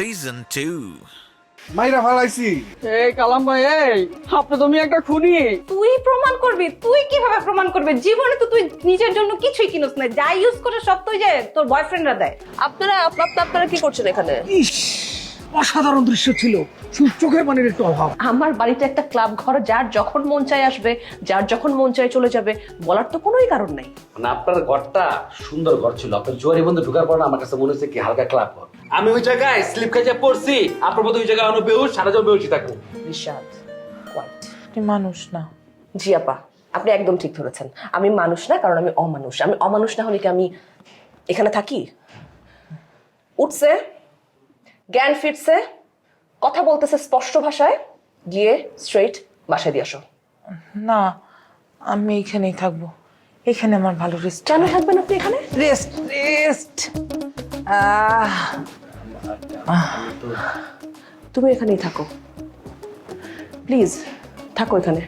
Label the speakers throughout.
Speaker 1: Season 2.
Speaker 2: মাইরা ফালাইছি
Speaker 3: এই কালাম ভাই এই আপনি তুমি একটা খুনি।
Speaker 4: তুই প্রমাণ করবি তুই কীভাবে প্রমাণ করবে? জীবনে তো তুই নিজের জন্য কিছুই কিনস না যা ইউজ করে সব তুই যে তোর বয়ফ্রেন্ডরা দেয়।
Speaker 5: আপনারা আপ- আপ- আপনারা কি করছেন এখানে?
Speaker 3: ইস অসাধারণ দৃশ্য ছিল। চোখের পানির একটু অভাব।
Speaker 5: আমার বাড়িতে একটা ক্লাব ঘর যার যখন মন চায় আসবে যার যখন মন চায় চলে যাবে বলার তো কোনোই কারণ নাই।
Speaker 6: মানে আপনার ঘরটা সুন্দর ঘর ছিল। আপনার জুয়ারি বন্ধু ঢুকার পর আমার কাছে মনে হচ্ছে কি হালকা ক্লাব ঘর। আমি ওই জায়গায় স্লিপ খাইতে পড়ছি। আপনার মতো ওই জায়গায় অন্য বেউস সারা যাও বেউসই থাকব।
Speaker 5: রিশাদ কোয়াইট
Speaker 7: আপনি মানুষ না।
Speaker 5: জি আপা আপনি একদম ঠিক ধরেছেন। আমি মানুষ না কারণ আমি অমানুষ। আমি অমানুষ না হলে কি আমি এখানে থাকি? উঠছে জ্ঞান ফিরছে কথা বলতেছে স্পষ্ট ভাষায় গিয়ে স্ট্রেট বাসায় দিয়ে আসো।
Speaker 7: না আমি এখানেই থাকব। এখানে আমার ভালো রেস্ট
Speaker 5: কেন থাকবেন আপনি এখানে?
Speaker 7: রেস্ট রেস্ট
Speaker 5: তুমি এখানেই থাকো। প্লিজ থাকো এখানে।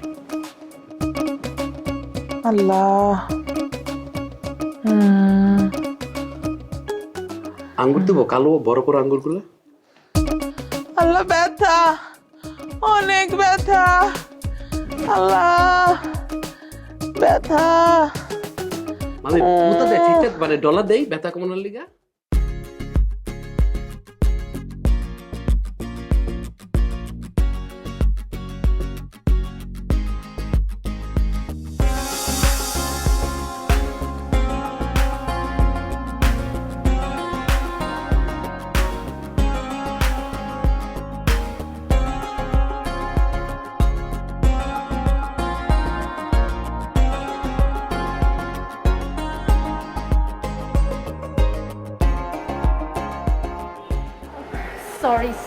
Speaker 7: আল্লাহ।
Speaker 6: আঙ্গুর দেবো কালো বড় বড় আঙ্গুরগুলো।
Speaker 7: আল্লাহ ব্যথা। অনেক ব্যথা। আল্লাহ ব্যথা।
Speaker 6: মানে দেয় ঠিকঠাক মানে ডলার দেই ব্যথা কমানোর লিগা?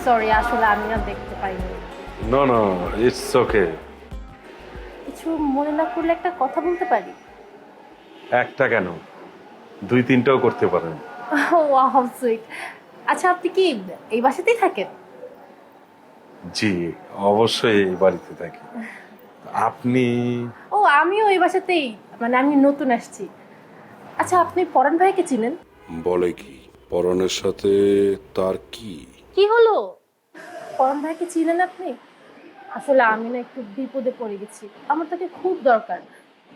Speaker 8: সরি আসলে আমি না দেখতে পাইনি।
Speaker 9: No, no, it's okay.
Speaker 8: কিছু মনে না করলে একটা কথা বলতে পারি?
Speaker 9: একটা কেন? দুই তিনটাও করতে পারেন।
Speaker 8: ওয়াও সুইট আচ্ছা আপনি কি এই বাসাতেই থাকেন?
Speaker 9: জি অবশ্যই এই বাড়িতে থাকি। আপনি?
Speaker 8: ও আমিও এই বাসাতেই মানে আমি নতুন আসছি। আচ্ছা আপনি পরাণ ভাইকে চিনেন?
Speaker 10: বলে কি? পরনের সাথে তার কি
Speaker 8: কি হলো? পরাণ ভাইকে চিনেন আপনি? আসলে আমি না একটু বিপদে পড়ে গেছি। আমার তাকে খুব দরকার।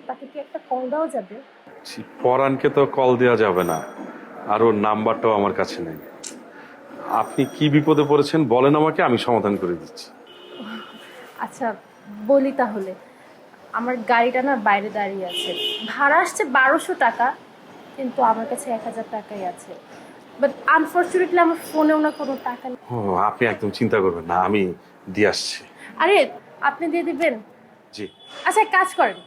Speaker 8: তাকে কি একটা কল দেওয়া যাবে?
Speaker 9: ছি, পরাণকে তো কল দেওয়া যাবে না। আর ওর নাম্বারটাও আমার কাছে নেই। আপনি কি বিপদে পড়েছেন বলেন আমাকে আমি সমাধান করে দিচ্ছি।
Speaker 8: আচ্ছা বলি তাহলে। আমার গাড়িটা না বাইরে দাঁড়িয়ে আছে। ভাড়া আসছে বারোশো টাকা কিন্তু আমার কাছে এক হাজার টাকাই আছে। বাট আনফর্চুনেটলি আমার ফোনেও না কোনো টাকা নেই।
Speaker 9: ও আপনি একদম চিন্তা করবেন না আমি দিয়ে আসছি।
Speaker 8: আরে আপনি দিয়ে দিবেন?
Speaker 9: জি।
Speaker 8: আচ্ছা এক কাজ করেন।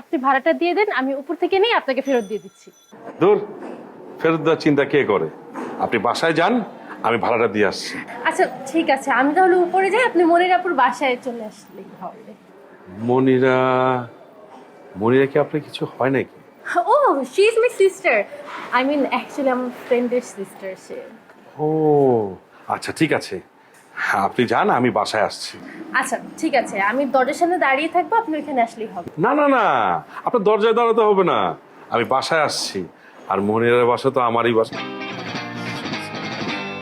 Speaker 8: আপনি ভাড়াটা দিয়ে দেন আমি উপর থেকে নিয়ে আপনাকে ফেরত দিয়ে দিচ্ছি।
Speaker 9: দূর ফেরত দেওয়ার চিন্তা কে করে? আপনি বাসায় যান আমি ভাড়াটা দিয়ে আসছি।
Speaker 8: আচ্ছা ঠিক আছে আমি তাহলে উপরে যাই আপনি মনিরাপুর বাসায় চলে আসলেই হবে।
Speaker 9: মনিরা মনিরা কি আপনার কিছু হয় নাকি?
Speaker 8: ও she is my sister I mean actually আমার ফ্রেন্ডের সিস্টার সে
Speaker 9: ও আচ্ছা ঠিক আছে। হ্যাঁ, আপনি যান আমি বাসায় আসছি।
Speaker 8: আচ্ছা ঠিক আছে। আমি দরজার সামনে দাঁড়িয়ে থাকব আপনি ওইখানে আসলেই হবে।
Speaker 9: না না না আপনার দরজায় দাঁড়াতে হবে না। আমি বাসায় আসছি। আর মনিরের বাসা তো আমারই বাসা।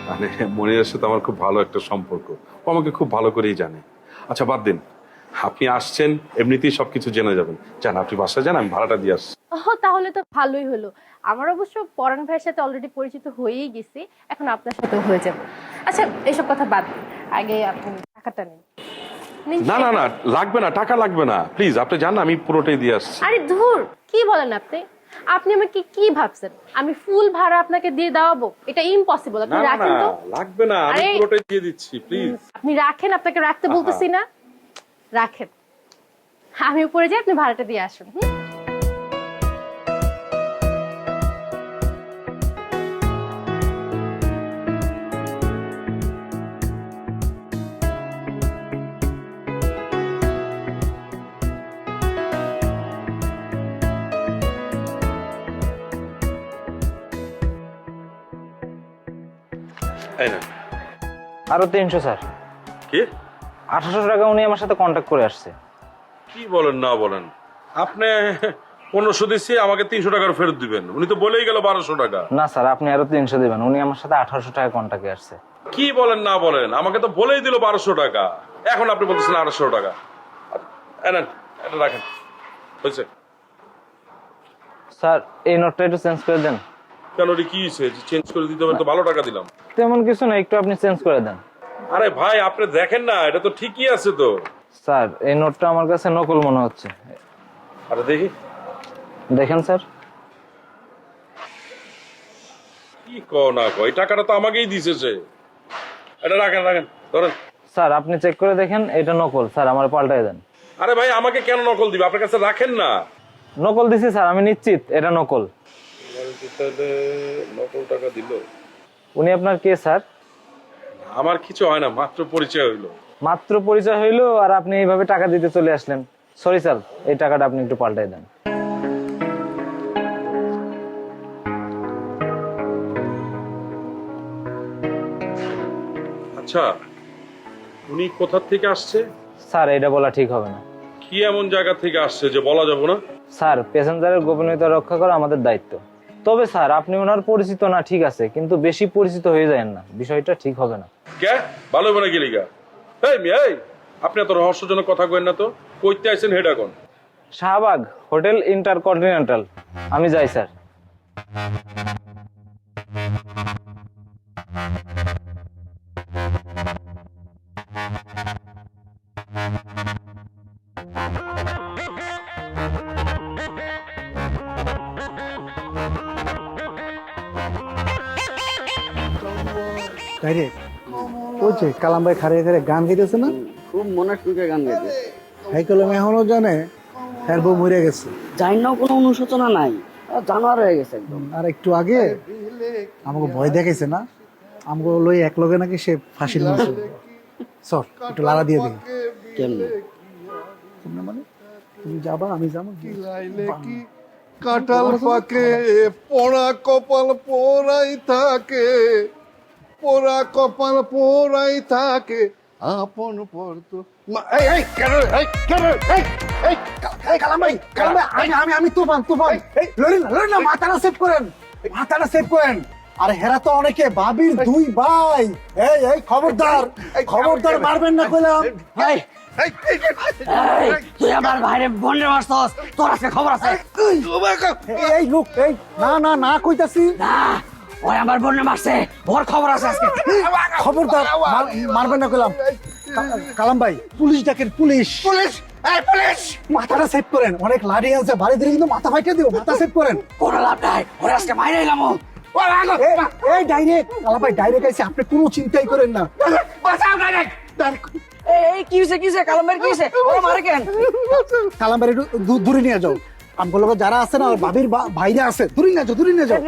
Speaker 9: মানে মনিরের সাথে আমার খুব ভালো একটা সম্পর্ক। ও আমাকে খুব ভালো করেই জানে। আচ্ছা বাদ দিন। আপনি আসছেন এমনিতেই সবকিছু জেনে যাবেন। যান আপনি বাসায় যান আমি ভাড়াটা দিয়ে আসছি।
Speaker 8: ও তাহলে তো ভালোই হলো। আমার অবশ্য পরাণ ভাইয়ের সাথে অলরেডি পরিচিত হয়েই গেছি এখন আপনার সাথেও হয়ে যাবে। আচ্ছা এসব কথা বাদ দিন। আগে আপনি টাকাটা নিন। নিন।
Speaker 9: না না না লাগবে না টাকা লাগবে না। প্লিজ আপনি যান আমি পুরোটাই দিয়ে আসছি।
Speaker 8: আরে ধুর কি বলেন আপনি? আপনি আমাকে কি ভাবছেন? আমি ফুল ভাড়া আপনাকে দিয়ে দেওয়াবো? এটা ইম্পসিবল আপনি
Speaker 9: না না
Speaker 8: রাখেন তো।
Speaker 9: লাগবে না আমি
Speaker 8: আরে-
Speaker 9: পুরোটাই দিয়ে দিচ্ছি প্লিজ
Speaker 8: আপনি রাখেন আপনাকে রাখতে বলতেছি না। রাখেন। আমি উপরে যাই আপনি ভাড়াটা দিয়ে আসুন হুম?
Speaker 9: এই না
Speaker 11: আরও তিনশো স্যার।
Speaker 9: কি?
Speaker 11: আঠারোশো টাকা উনি আমার সাথে কন্ট্যাক্ট করে আসছে।
Speaker 9: কি বলেন না বলেন? আপনি পনেরোশো দিচ্ছি আমাকে তিনশো টাকার ফেরত দিবেন। উনি তো বলেই গেল বারোশো টাকা।
Speaker 11: না স্যার আপনি আরও তিনশো দিবেন। উনি আমার সাথে আঠারোশো টাকা কন্ট্যাক্টে আসছে।
Speaker 9: কি বলেন না বলেন? আমাকে তো বলেই দিল বারোশো টাকা। এখন আপনি বলতেছেন আড়াইশো টাকা। এটা রাখেন। হয়েছে?
Speaker 11: স্যার এই নোটটা একটু চেঞ্জ করে দেন।
Speaker 9: কেন কি চেঞ্জ করে দিতে হবে তো ভালো টাকা দিলাম।
Speaker 11: তেমন কিছু না একটু আপনি চেঞ্জ করে দেন।
Speaker 9: আরে ভাই আপনি দেখেন না এটা তো ঠিকই আছে তো।
Speaker 11: স্যার এই নোটটা আমার কাছে নকল মনে হচ্ছে।
Speaker 9: আরে দেখি।
Speaker 11: দেখেন স্যার।
Speaker 9: কি ক না ক এই টাকাটা তো আমাকেই দিছে সে। এটা রাখেন রাখেন ধরেন।
Speaker 11: স্যার আপনি চেক করে দেখেন এটা নকল। স্যার আমার পাল্টাই দেন।
Speaker 9: আরে ভাই আমাকে কেন নকল দিবে? আপনার কাছে রাখেন না।
Speaker 11: নকল দিছি স্যার আমি নিশ্চিত এটা নকল।
Speaker 9: নকল টাকা দিল।
Speaker 11: উনি আপনার কে স্যার?
Speaker 9: আমার কিছু হয় না মাত্র পরিচয় হইল।
Speaker 11: মাত্র পরিচয় হইল আর আপনি এইভাবে টাকা দিতে চলে আসলেন। সরি স্যার এই টাকাটা আপনি একটু পাল্টাই দেন।
Speaker 9: আচ্ছা উনি কোথা থেকে আসছে?
Speaker 11: স্যার এটা বলা ঠিক হবে না।
Speaker 9: কি এমন জায়গা থেকে আসছে যে বলা যাবে না?
Speaker 11: স্যার প্যাসেঞ্জারের গোপনীয়তা রক্ষা করা আমাদের দায়িত্ব। তবে স্যার আপনি ওনার পরিচিত না ঠিক আছে কিন্তু বেশি পরিচিত হয়ে যায় না। বিষয়টা ঠিক হবে না।
Speaker 9: কে? ভালো হবে না গেলি গা। এই মিয়া এই আপনি এত রহস্যজনক কথা কইন না তো। কইতে আইছেন হেড এখন
Speaker 11: শাহবাগ হোটেল ইন্টারকন্টিনেন্টাল। আমি যাই স্যার।
Speaker 2: তাইরে ওই যে কালাম ভাই খারে খারে গান গাইতেছে না?
Speaker 3: খুব মনে সুখে গান গাইতে
Speaker 2: হাই কলম এখনও জানে হ্যার বউ মরে গেছে।
Speaker 3: যাই না কোনো অনুশোচনা নাই। জানোয়ার হয়ে গেছে একদম।
Speaker 2: আর একটু আগে আমাকে ভয় দেখাইছে না? আমাকে লই এক লগে নাকি সে ফাঁসির নিচে সর একটু লাড়া দিয়ে দিই।
Speaker 3: কেমনে?
Speaker 2: মানে? তুমি যাবা আমি যাব।
Speaker 12: কাঁঠাল পাকে পোড়া কপাল পোড়াই থাকে। পোড়া কপাল পোড়াই থাকে আপন পরত এই এই কেন এই কেন এই
Speaker 2: আমি আমি আমি তুফান তুফান এই লড়ি না লড়ি না মাথাটা সেভ করেন মাথাটা সেভ করেন আরে হেরা তো অনেকে ভাবির দুই ভাই এই এই খবরদার খবরদার মারবেন না কইলাম
Speaker 3: এই তুই আমার ভাইরে মারছস তোর খবর আছে
Speaker 2: এই, এই লোক এই না না না কইতাছি
Speaker 3: না ওই আমার বন্ডে মারছে। ওর খবর আছে আজকে।
Speaker 2: খবরদার মারবেন না কইলাম। কালাম ভাই পুলিশ ডাকেন পুলিশ।
Speaker 12: পুলিশ এই পুলিশ!
Speaker 2: মাথাটা সেভ করেন। অনেক লাড়ি আছে বাড়ি দিলে কিন্তু মাথা ফাইটে দিব মাথা সেভ করেন।
Speaker 3: কোনো লাভ নাই। ওরে আজকে মাইরে এলাম
Speaker 2: এই- এই ডাইরেক্ট কালাম ভাই ডাইরেক্ট আইছে আপনি কোনো চিন্তাই করেন না।
Speaker 12: বাঁচাও ডাইরেক্ট
Speaker 3: এই কি হইছে কি হইছে? কি হইছে? ওরে মারে কেন?
Speaker 2: কালাম ভাই একটু দূরে নিয়ে যাও। আমগুলো যারা আছে না ভাবির ভাইরা আছে দূরে নিয়ে যাও দূরে নিয়ে যাও।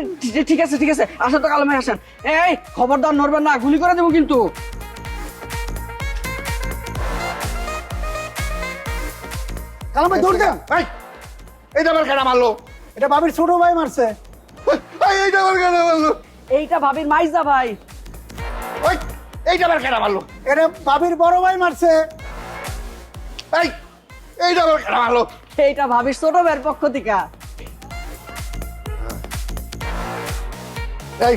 Speaker 3: ঠিক- আছে ঠিক আছে আসেন তো কালামে আসেন। এই খবরদার নড়বেন না গুলি করে দেবো কিন্তু।
Speaker 2: কালাম দৌড় দেন।
Speaker 12: এই এইটা আমার কেন মারলো
Speaker 2: এটা ভাবির ছোট ভাই মারছে।
Speaker 12: এই আমার কেন মারলো
Speaker 3: এইটা ভাবির মাইজা ভাই।
Speaker 12: ওই এইটা আমার কেন মারলো
Speaker 2: এটা ভাবির বড় ভাই মারছে।
Speaker 12: এই এইটা আমার কেন মারলো
Speaker 3: এইটা ভাবির ছোট ভাইয়ের পক্ষ থেকে।
Speaker 12: এই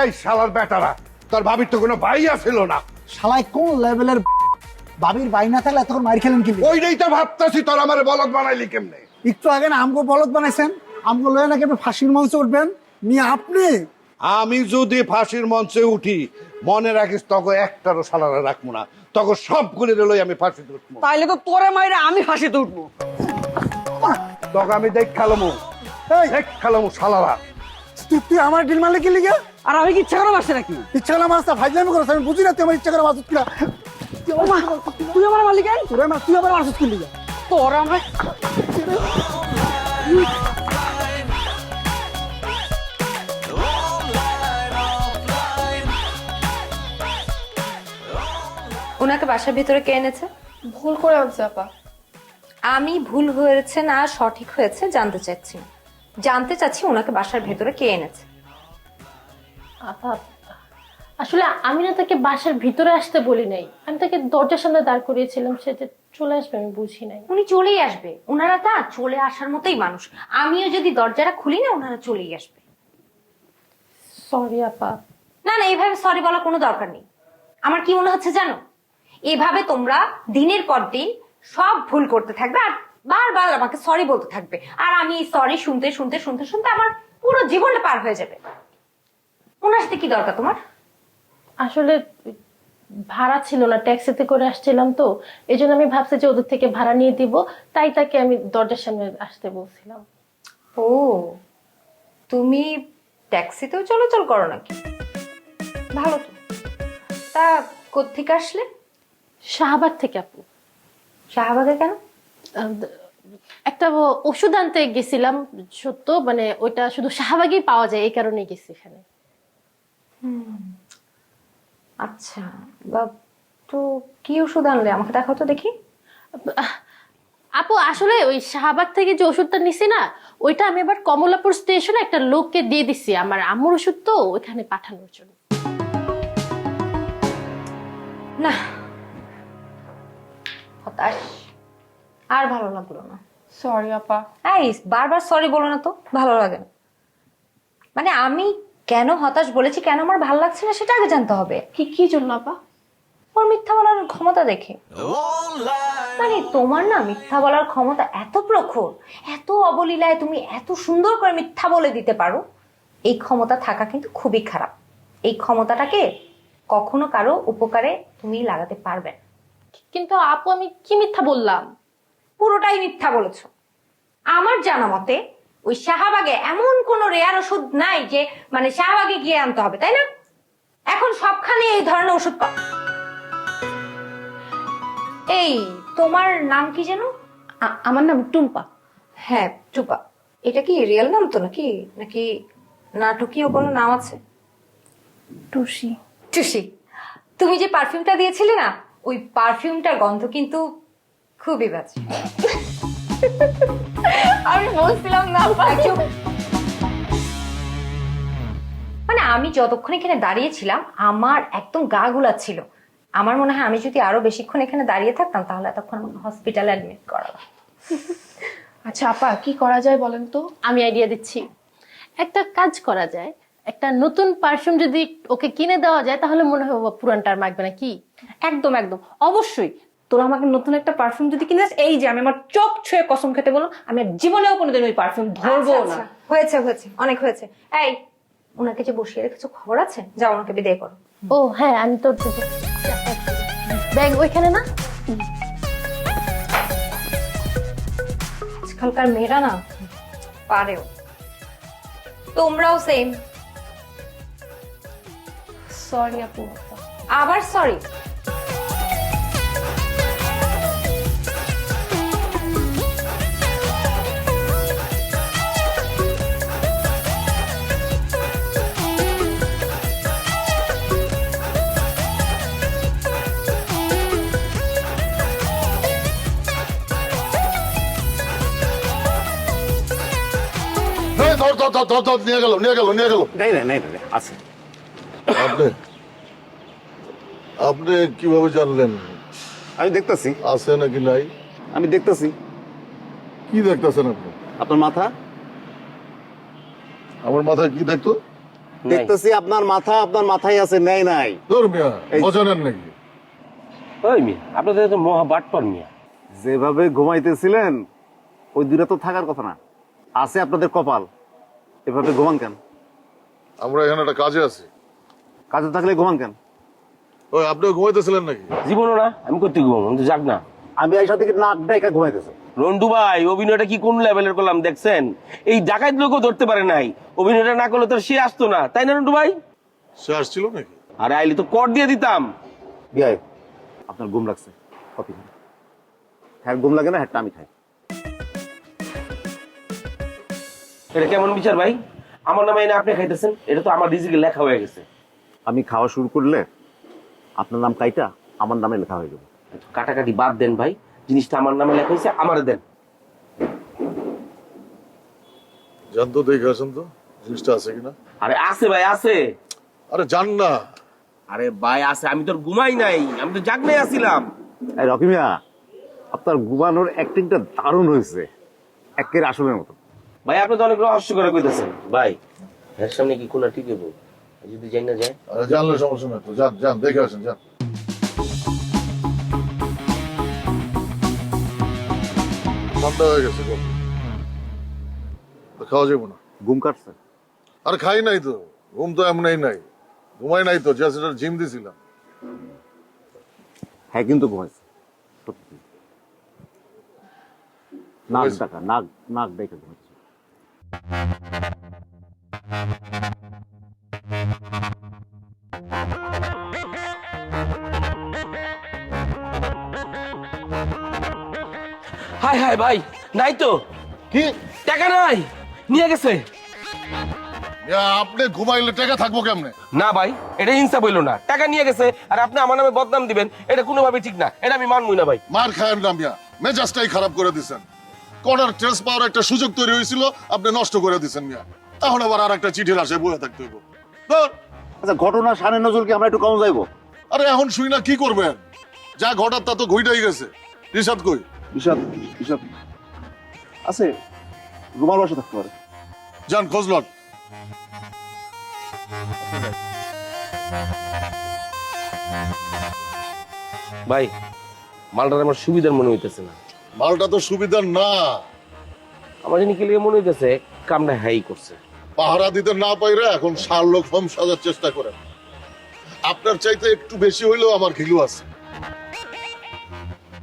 Speaker 12: এই শালার বেটারা তোর ভাবির তো কোনো ভাইয়া ছিল না।
Speaker 2: শালাই কোন লেভেলের ভাবির ভাই না থাকলে তখন মার খেলেন কি
Speaker 12: ওইটাই তো ভাবতেছি তোর আমার বলদ বানাইলি কেমনে?
Speaker 2: একটু আগে না আমগো বলদ বানাইছেন আমগো লয়ে নাকি আপনি ফাঁসির মঞ্চে উঠবেন? নিয়ে আপনি?
Speaker 12: আমি যদি ফাঁসির মঞ্চে উঠি মনে রাখিস তখন একটারও শালারা রাখব না। তখন সব করে লই আমি ফাঁসিতে উঠবো।
Speaker 3: তাইলে তো তোরে মাইরে আমি ফাঁসিতে উঠবো।
Speaker 12: তখন আমি দেখ খালামু।
Speaker 2: এই।
Speaker 12: দেখ খালামু শালারা।
Speaker 2: তুই তুই আমার ডিল মারলে কি লিগে?
Speaker 3: আর আমি কি ইচ্ছা করে মারছে নাকি?
Speaker 2: ইচ্ছা করে মারছে ফাইজলামি করছ আমি বুঝি না তুই আমার ইচ্ছা করে মারছিস কিনা।
Speaker 3: মা, তুই আমার মালিক কেন?
Speaker 2: তুই আমার তুই আমার মারছিস কি লিগে?
Speaker 3: তোর আমার
Speaker 13: ওনাকে বাসার ভিতরে কে এনেছে?
Speaker 8: ভুল করে আনছে আপা।
Speaker 13: আমি ভুল হয়েছে না সঠিক হয়েছে জানতে চাচ্ছি। না। জানতে চাচ্ছি ওনাকে বাসার ভেতরে কে এনেছে।
Speaker 8: আপা আসলে আমি না তাকে বাসার ভিতরে আসতে বলি নাই। আমি তাকে দরজার সামনে দাঁড় করিয়েছিলাম সে যে চলে আসবে আমি বুঝি নাই।
Speaker 13: উনি চলেই আসবে। ওনারা তা চলে আসার মতোই মানুষ। আমিও যদি দরজাটা খুলি না ওনারা চলেই আসবে।
Speaker 8: সরি আপা।
Speaker 13: না না এইভাবে সরি বলার কোনো দরকার নেই। আমার কি মনে হচ্ছে জানো? এভাবে তোমরা দিনের পর দিন সব ভুল করতে থাকবে আর বারবার আমাকে সরি বলতে থাকবে। আর আমি এই সরি শুনতে শুনতে শুনতে শুনতে আমার পুরো জীবনটা পার হয়ে যাবে। ওনার সাথে কি দরকার তোমার?
Speaker 8: আসলে ভাড়া ছিল না ট্যাক্সিতে করে আসছিলাম তো এই জন্য আমি ভাবছি যে ওদের থেকে ভাড়া নিয়ে দিব তাই তাকে আমি দরজার সামনে আসতে বলছিলাম।
Speaker 13: ও তুমি ট্যাক্সিতেও চলাচল করো নাকি? ভালো তো। তা কোথেকে আসলে?
Speaker 8: শাহবাগ থেকে আপু।
Speaker 13: শাহবাগে কেন?
Speaker 8: একটা ওষুধ আনতে গেছিলাম সত্য মানে ওইটা শুধু শাহবাগেই পাওয়া যায় এই কারণে গেছি এখানে।
Speaker 13: আচ্ছা বা তো কি ওষুধ আনলে? আমাকে দেখাও তো দেখি।
Speaker 8: আপু আসলে ওই শাহবাগ থেকে যে ওষুধটা নিছি না ওইটা আমি আবার কমলাপুর স্টেশনে একটা লোককে দিয়ে দিছি আমার আম্মুর ওষুধ তো ওইখানে পাঠানোর জন্য।
Speaker 13: না হতাশ আর ভালো লাগল না।
Speaker 7: সরি আপা।
Speaker 13: এই বারবার সরি বলো না তো ভালো লাগে না। মানে আমি কেন হতাশ বলেছি কেন আমার ভালো লাগছে না সেটা আগে জানতে হবে।
Speaker 8: কি কি জন্য আপা?
Speaker 13: ওর মিথ্যা বলার ক্ষমতা দেখে। মানে তোমার না মিথ্যা বলার ক্ষমতা এত প্রখর এত অবলীলায় তুমি এত সুন্দর করে মিথ্যা বলে দিতে পারো এই ক্ষমতা থাকা কিন্তু খুবই খারাপ। এই ক্ষমতাটাকে কখনো কারও উপকারে তুমি লাগাতে পারবে না।
Speaker 8: কিন্তু আপু আমি কি মিথ্যা বললাম?
Speaker 13: পুরোটাই মিথ্যা বলেছ। আমার জানা মতে ওই শাহবাগে এমন কোন রেয়ার ওষুধ নাই যে মানে শাহবাগে গিয়ে আনতে হবে তাই না? এখন সবখানে এই ধরনের ওষুধ পাও। এই তোমার নাম কি যেন?
Speaker 5: আমার নাম টুম্পা।
Speaker 13: হ্যাঁ টুপা এটা কি রিয়েল নাম তো নাকি? নাকি নাটকীয় কোনো নাম আছে?
Speaker 8: টুসি।
Speaker 13: টুসি। তুমি যে পারফিউমটা দিয়েছিলে না ওই পারফিউমটার গন্ধ কিন্তু খুবই বাজে।
Speaker 8: আমি বলছিলাম না
Speaker 13: মানে আমি যতক্ষণ এখানে দাঁড়িয়েছিলাম আমার একদম গা গুলাচ্ছিল। আমার মনে হয় আমি যদি আরও বেশিক্ষণ এখানে দাঁড়িয়ে থাকতাম তাহলে এতক্ষণ আমাকে হসপিটালে অ্যাডমিট করালাম
Speaker 8: আচ্ছা আপা কি করা যায় বলেন তো? আমি আইডিয়া দিচ্ছি। একটা কাজ করা যায়। একটা নতুন পারফিউম যদি ওকে কিনে দেওয়া যায় তাহলে মনে হয় ও পুরানটা আর মাখবে না। কি?
Speaker 4: একদম একদম। অবশ্যই তোর আমাকে নতুন একটা পারফিউম যদি কিনে এই যে আমি আমার চোখ ছুঁয়ে কসম খেতে বললাম আমি আর জীবনেও কোনোদিন ওই পারফিউম ধরবো
Speaker 13: আচ্ছা,
Speaker 4: না।
Speaker 13: আচ্ছা, হয়েছে হয়েছে অনেক হয়েছে। এই ওনাকে যে বসিয়ে রেখেছো খবর আছে? যাও ওনাকে বিদায় করো।
Speaker 8: ও হ্যাঁ আমি তো ব্যাগ ওইখানে না?
Speaker 13: আজকালকার মেয়েরা না পারেও। তোমরাও সেম
Speaker 8: সরি আপু।
Speaker 13: আবার সরি
Speaker 1: এই, ধর ধর ধর ধর ধর নিয়ে গেল নিয়ে গেল নিয়ে গেল।
Speaker 6: নাই না নাই আছে।
Speaker 1: আপনি আপনি কীভাবে জানলেন?
Speaker 14: আমি দেখতেছি।
Speaker 1: আছে নাকি নাই?
Speaker 14: আমি দেখতেছি।
Speaker 1: কি দেখতেছেন আপনি?
Speaker 14: আপনার মাথা?
Speaker 1: আমার মাথায় কি দেখতো?
Speaker 14: দেখতেছি আপনার মাথা আপনার মাথায় আছে নেই নাই।
Speaker 1: তোর মিয়া
Speaker 14: এই-
Speaker 1: নাকি?
Speaker 6: ওই মিয়া আপনাদের তো মহা বাটপার মিয়া।
Speaker 14: যেভাবে ঘুমাইতেছিলেন ওই দূরে তো থাকার কথা না। আছে আপনাদের কপাল এভাবে ঘুমান কেন?
Speaker 1: আমরা এখানে একটা কাজে আছি।
Speaker 14: কাজে থাকলে ঘুমান কেন?
Speaker 1: ওই আপনিও ঘুমাইতেছিলেন নাকি?
Speaker 6: জীবনও না আমি করতে ঘুম আমি তো যাক না।
Speaker 14: আমি এই সাথে নাক ডাইকা ঘুমাইতেছে।
Speaker 6: রন্টু ভাই অভিনয়টা কি কোন লেভেলের করলাম দেখছেন? এই ডাকাত লোকও ধরতে পারে নাই। অভিনয়টা না করলে তো সে আসতো না তাই না রন্টু ভাই?
Speaker 1: সে আসছিল নাকি?
Speaker 6: আরে আইলে তো কর দিয়ে দিতাম।
Speaker 14: বিয়াই আপনার ঘুম লাগছে। কপি হ্যাঁ ঘুম লাগে না হ্যাঁ আমি খাই।
Speaker 6: এটা কেমন বিচার ভাই? আমার নামে এনে আপনি খাইতেছেন? এটা তো আমার রিজিকে লেখা হয়ে গেছে।
Speaker 14: আমি খাওয়া শুরু করলে আপনার নাম কাইটা? আমার নামে লেখা হয়ে যাবে।
Speaker 6: কাটাকাটি বাদ দেন ভাই। জিনিসটা আমার নামে লেখা হয়েছে আমার দেন।
Speaker 1: জান তো দেখে আসেন তো জিনিসটা আছে কিনা?
Speaker 6: আরে আছে ভাই আছে।
Speaker 1: আরে জান না।
Speaker 6: আরে ভাই আছে। আমি তোর ঘুমাই নাই আমি তো জাগনাই আছিলাম।
Speaker 14: এই রকি মিয়া আপনার ঘুমানোর অ্যাক্টিংটা দারুণ হয়েছে। একের আসলের মতো।
Speaker 6: ভাই আপনি তো অনেক রহস্য করে কইতেছেন। ভাই এর সামনে কি কোনা টিকে বউ? যদি যাই না যায়
Speaker 1: জানলে সমস্যা নেই তো যান যান দেখে আসেন যান। ঠান্ডা হয়ে গেছে গো। খাওয়া যাব না।
Speaker 14: ঘুম কাটছে।
Speaker 1: আর খাই নাই তো ঘুম তো এমনই নাই। ঘুমাই নাই তো জাস্ট এটা জিম দিছিলাম।
Speaker 14: হ্যাঁ কিন্তু ঘুমাইছে। সত্যি। নাক
Speaker 1: ঘুমাইছে?
Speaker 14: ডাকা নাক নাক ডেকে ঘুমাচ্ছে
Speaker 6: হাই ভাই নাই তো।
Speaker 1: কি?
Speaker 6: টাকা নাই নিয়ে গেছে।
Speaker 1: ইয়া, আপনি ঘুমাইলে টাকা থাকব কেমনে?
Speaker 6: না ভাই এটা হিংসা বইল না। টাকা নিয়ে গেছে আর আপনি আমার নামে বদনাম দিবেন এটা কোনোভাবে ঠিক না। এটা আমি মানবই না ভাই।
Speaker 1: মার খায়েন না মিয়া মেজাজটাই খারাপ করে দিছেন। কর্নার ট্রেস পাওয়ার একটা সুযোগ তৈরি হয়েছিল আপনি নষ্ট করে দিছেন মিয়া। এখন আবার আর একটা চিঠির আসে বয়ে থাকতে হইব। ধর,
Speaker 14: আচ্ছা ঘটনা সানে নজরুলকে আমরা একটু কম যাইবো।
Speaker 1: আরে এখন শুই না কি করবেন? যা ঘটার তা তো ঘুইটাই গেছে। রিসাদ কই?
Speaker 14: বিষাদ বিষাদ আছে রুমাল বাসা থাকতে পারে।
Speaker 1: যান খোঁজ লট
Speaker 6: ভাই মালটার আমার সুবিধার মনে হইতেছে না।
Speaker 1: মালটা তো সুবিধার না।
Speaker 6: আমার জানি কি লিগে মনে হইতেছে কামটা হ্যাই করছে।
Speaker 1: পাহারা দিতে না পাইরা এখন সার লোক ফর্ম সাজার চেষ্টা করেন আপনার চাইতে একটু বেশি হইলেও আমার ঘিলু আছে।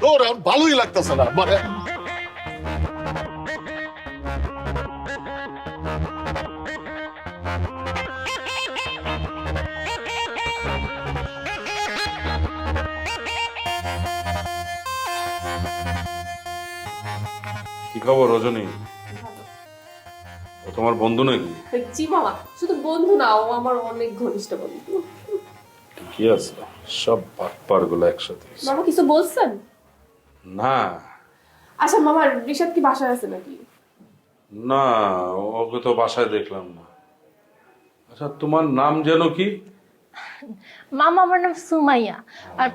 Speaker 1: তোর এখন ভালোই লাগতেছে না মানে।
Speaker 9: কি খবর রজনী? ও তোমার বন্ধু নাকি?
Speaker 15: জি মামা শুধু বন্ধু না ও আমার অনেক ঘনিষ্ঠ বন্ধু।
Speaker 9: কি আছে? সব বাটপারগুলো একসাথে
Speaker 15: মামা কিছু বলছেন?
Speaker 9: না।
Speaker 15: আচ্ছা মামা ঋষাদ কি বাসায় আছে নাকি?
Speaker 9: না ওকে তো বাসায় দেখলাম না। আচ্ছা তোমার নাম যেন কি?
Speaker 8: মামা আমার নাম সুমাইয়া। আর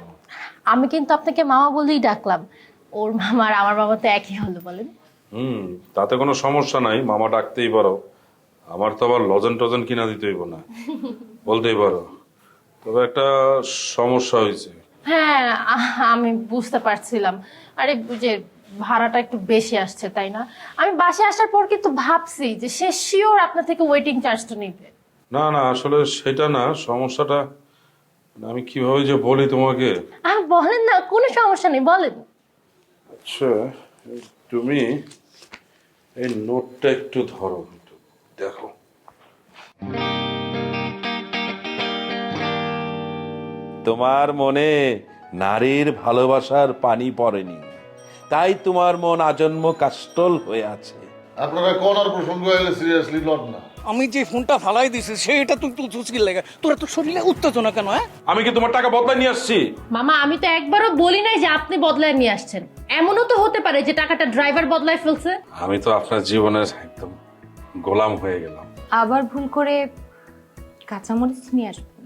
Speaker 8: আমি কিন্তু আপনাকে মামা বলেই ডাকলাম। ওর মামা আর আমার মামা তো একই হলো বলেন।
Speaker 9: হুম তাতে কোনো সমস্যা নাই মামা ডাকতেই পারো। আমার তো আবার লজেন টজেন কিনা দিতে হইব না। বলতেই পারো। তবে একটা সমস্যা হয়েছে।
Speaker 8: হ্যাঁ আ- আমি বুঝতে পারছিলাম। আরে যে ভাড়াটা একটু বেশি আসছে তাই না? আমি বাসে আসার পর কিন্তু ভাবছি যে সে শিওর আপনার থেকে ওয়েটিং চার্জটা নেবে।
Speaker 9: না না আসলে সেটা না সমস্যাটা মানে আমি কীভাবে যে বলি তোমাকে?
Speaker 8: আহ বলেন না কোনো সমস্যা নেই বলেন।
Speaker 9: আচ্ছা এই তুমি এই নোটটা একটু ধরো একটু দেখো।
Speaker 16: তোমার মনে নারীর ভালোবাসার পানি পড়েনি। তাই তোমার মন আজন্ম কাস্টল হয়ে আছে।
Speaker 1: আপনারা কর্নার প্রসঙ্গ এলে সিরিয়াসলি লট না।
Speaker 3: আমি যে ফোনটা ফালাই দিছি সেটা তুই তুই চুচকি লাগে। তোরা তো শরীরে উত্তেজনা কেন হ্যাঁ?
Speaker 9: আমি কি তোমার টাকা বদলাই নিয়ে আসছি?
Speaker 8: মামা আমি তো একবারও বলি নাই যে আপনি বদলায় নিয়ে আসছেন। এমনও তো হতে পারে যে টাকাটা ড্রাইভার বদলায় ফেলছে।
Speaker 9: আমি তো আপনার জীবনের একদম গোলাম হয়ে গেলাম।
Speaker 13: আবার ভুল করে কাঁচামরিচ নিয়ে আসব।